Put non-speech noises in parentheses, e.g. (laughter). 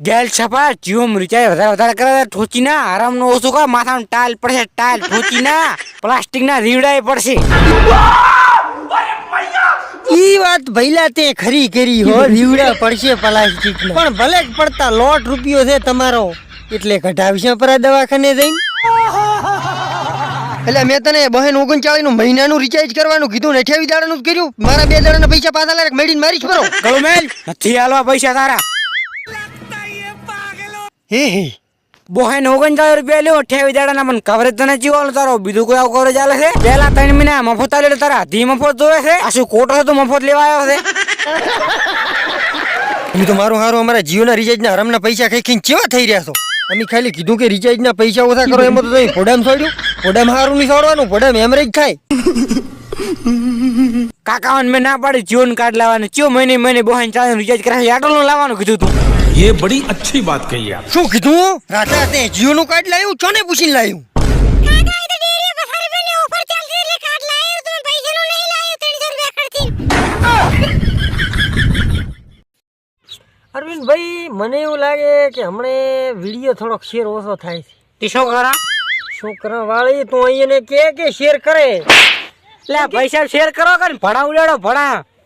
ગેલ છપા Jio recharge વધારે વધારે કરે ઠોચી ના આરામ નો ઓછું કા માથામાં ટાઇલ પડશે ટાઇલ ઠોચી ના પ્લાસ્ટિક ના રીવડાય પડશે. ઈ વાત ભઈલા તે ખરી કરી હો રીવડા પડશે પ્લાસ્ટિક પણ ભલે જ પડતા લોટ રૂપિયો છે તમારો એટલે ઘટાવશે પરા દવાખાને જઈને. એટલે મેં તને બહેન ઓગણચાળીસનું મહિનાનું રિચાર્જ કરવાનું કીધું ને અઠ્યાવીસ દાડાનું જ કર્યું? મારા બે દાડાના પૈસા પાછા લાગે મેડી મારી. બરો ગળું મેલ નથી હાલવા પૈસા તારા. હે હે. બોહેન ઓગણચાળીસ રૂપિયા લ્યો અઠ્યાવીસ દાડા ના પણ કવરેજ તને જીવાનો તારો. બીજું કોઈ આવું કવરેજ ચાલે છે? પેલા ત્રણ મહિના મફત આવેલો તારા ધી મફત જોવે છે? આ શું કોટો તો મફત લેવા આવ્યો છે? (laughs) તમે તો મારું હારું અમારા જીઓના રિચાર્જના હરામના પૈસા ખાઈ ખાઈને કેવા થઈ રહ્યા છો? અમે ખાલી કીધું કે રિચાર્જના પૈસા ઓછા કરો એમાં તો તમે પોડામ છોડ્યું. પોડામ હારું નહીં છોડવાનું પોડામ જ થાય. કાકાવાન મેં ના પાડી જીઓન કાર્ડ લાવવાનું. ચો મહિને મહિને બોહાઈને ચાલે રિચાર્જ કરાવી આટલું લાવવાનું કીધું તું. ये बड़ी અચ્છી बात कही आप શું કીધું? રાતે રાતે જીઓ નું કાર્ડ લાવ્યું? ચોને પૂછીને લાવ્યું? અરવિંદભાઈ મને એવું લાગે કે હમણે વીડિયો થોડોક શેર ઓછો થાય છે. તે શું કરા છોકરા? વાળી તું અહીંયા ને કે કે શેર કરે? લે પૈસા શેર કરો કે ભણા ઉડાડો ભણા.